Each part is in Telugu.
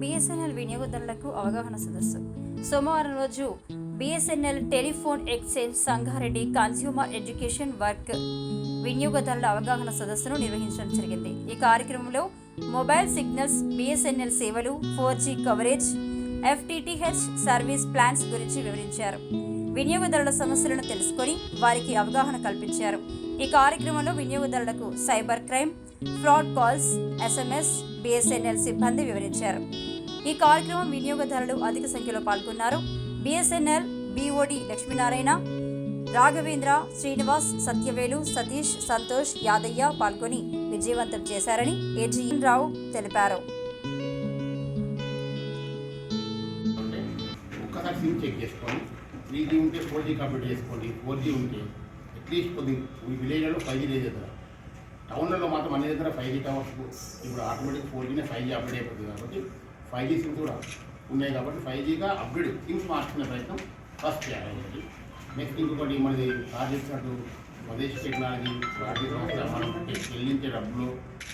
బిఎస్ఎన్ఎల్ వినియోగదారులకు అవగాహన సదస్సు. సోమవారం రోజు BSNL telephone exchange Sangareddy consumer education work వినియోగదారుల అవగాహన సదస్సును నిర్వహించడం జరిగింది. ఈ కార్యక్రమంలో మొబైల్ సిగ్నల్స్ బిఎస్ఎన్ఎల్ సేవలు four G coverage FTTH service plans గురించి వివరించారు. వినియోగదారుల సమస్యలను తెలుసుకొని వారికి అవగాహన కల్పించారు. ఈ కార్యక్రమంలో వినియోగదారులకు cyber crime fraud calls SMS BSNL సిబ్బంది వివరించారు. ఈ కార్యక్రమం వినియోగదారులు అధిక సంఖ్యలో పాల్గొన్నారు. బిఎస్ఎన్ఎల్ బిఓడి లక్ష్మీనారాయణ రాఘవేంద్ర శ్రీనివాస్ సత్యవేలు సతీష్ సంతోష్ యాదయ్య పాల్గొని విజయవంతం చేశారని ఏజీఎన్ రావు తెలిపారు. ఒక్కసారి సిమ్ చెక్ చేసుకోండి. త్రీ జీ ఉంటే ఫోర్ జీ కంప్లీట్ చేసుకోండి. ఫోర్ జీ ఉంటే అట్లీస్ట్ కొద్ది ఈ విలేజ్లలో ఫైవ్ జీ లేదు దగ్గర టౌన్లలో మాత్రం అన్ని దగ్గర ఫైవ్ జీ టవర్స్ ఇప్పుడు ఆటోమేటిక్ ఫోర్ జీనే ఫైవ్ జీ అప్డేట్ అయిపోతుంది కాబట్టి ఫైవ్ జీ సిమ్స్ కూడా ఉన్నాయి కాబట్టి ఫైవ్ జీగా అప్గ్రేడ్ సిమ్స్ మార్చుకునే ప్రయత్నం ఫస్ట్ చేయాలి. నెక్స్ట్ ఇంకొకటి మనది సార్ చెప్పినట్టు స్వదేశీ టెక్నాలజీ సంస్థ మనం చెల్లించే డబ్బులు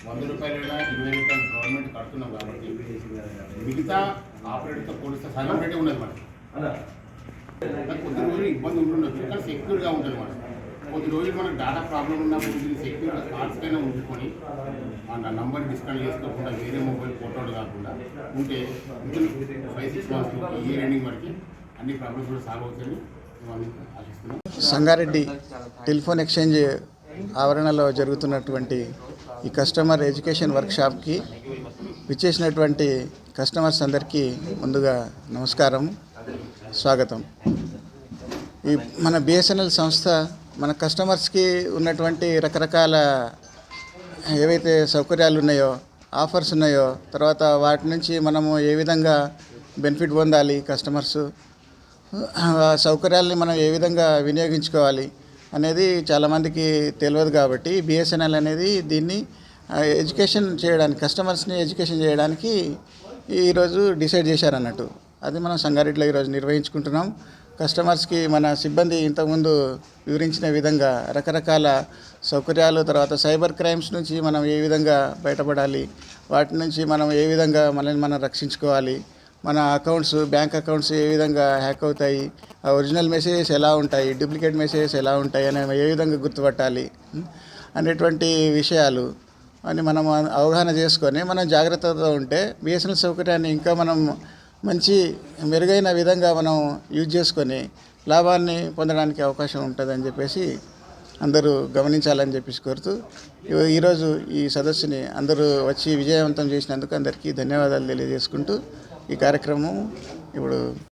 వంద రూపాయలు ఇరవై రూపాయలు గవర్నమెంట్ కడుతున్నాం కాబట్టి మిగతా ఆపరేటర్తో పోలిస్తే సగం రేటే ఉన్నది మనకి. కొద్ది రోజులు ఇబ్బంది ఉంటుండొచ్చు కానీ సెక్యూర్గా ఉంటుంది మనకి. కొద్ది రోజులు మనకు డాటా ప్రాబ్లం ఉన్నప్పుడు దీన్ని సెక్యూర్గా కార్డ్స్ పైన ఉంచుకొని మన నంబర్ డిస్కనెక్ట్ చేసుకోకుండా వేరే మొబైల్ ఫోటోలు కాకుండా ఉంటే five six months year ending వరకు అన్ని ప్రాబ్లమ్స్ కూడా సాల్వ్ అవుతాయని సంగారెడ్డి టెలిఫోన్ ఎక్స్చేంజ్ ఆవరణలో జరుగుతున్నటువంటి ఈ కస్టమర్ ఎడ్యుకేషన్ వర్క్షాప్కి విచ్చేసినటువంటి కస్టమర్స్ అందరికీ ముందుగా నమస్కారం స్వాగతం. ఈ మన బిఎస్ఎన్ఎల్ సంస్థ మన కస్టమర్స్కి ఉన్నటువంటి రకరకాల ఏవైతే సౌకర్యాలు ఉన్నాయో ఆఫర్స్ ఉన్నాయో తర్వాత వాటి నుంచి మనము ఏ విధంగా బెనిఫిట్ పొందాలి కస్టమర్స్? ఆ సౌకర్యాలని మనం ఏ విధంగా వినియోగించుకోవాలి అనేది చాలామందికి తెలియదు కాబట్టి బిఎస్ఎన్ఎల్ అనేది దీన్ని ఎడ్యుకేషన్ చేయడానికి కస్టమర్స్ని ఎడ్యుకేషన్ చేయడానికి ఈరోజు డిసైడ్ చేశారన్నట్టు. అది మనం సంగారెడ్డిలో ఈరోజు నిర్వహించుకుంటున్నాం. కస్టమర్స్కి మన సిబ్బంది ఇంతకుముందు వివరించిన విధంగా రకరకాల సౌకర్యాలు తర్వాత సైబర్ క్రైమ్స్ నుంచి మనం ఏ విధంగా బయటపడాలి వాటి నుంచి మనం ఏ విధంగా మనల్ని మనం రక్షించుకోవాలి మన అకౌంట్స్ బ్యాంక్ అకౌంట్స్ ఏ విధంగా హ్యాక్ అవుతాయి ఆ ఒరిజినల్ మెసేజెస్ ఎలా ఉంటాయి డూప్లికేట్ మెసేజెస్ ఎలా ఉంటాయి అని ఏ విధంగా గుర్తుపట్టాలి అనేటువంటి విషయాలు అని మనం అవగాహన చేసుకొని మనం జాగ్రత్తగా ఉంటే బిఎస్ఎన్ఎల్ సౌకర్యాన్ని ఇంకా మనం మంచి మెరుగైన విధంగా మనం యూజ్ చేసుకొని లాభాన్ని పొందడానికి అవకాశం ఉంటుందని చెప్పేసి అందరూ గమనించాలని చెప్పేసి కోరుతూ ఈరోజు ఈ సదస్సుని అందరూ వచ్చి విజయవంతం చేసినందుకు అందరికీ ధన్యవాదాలు తెలియజేసుకుంటూ ఈ కార్యక్రమం ఇప్పుడు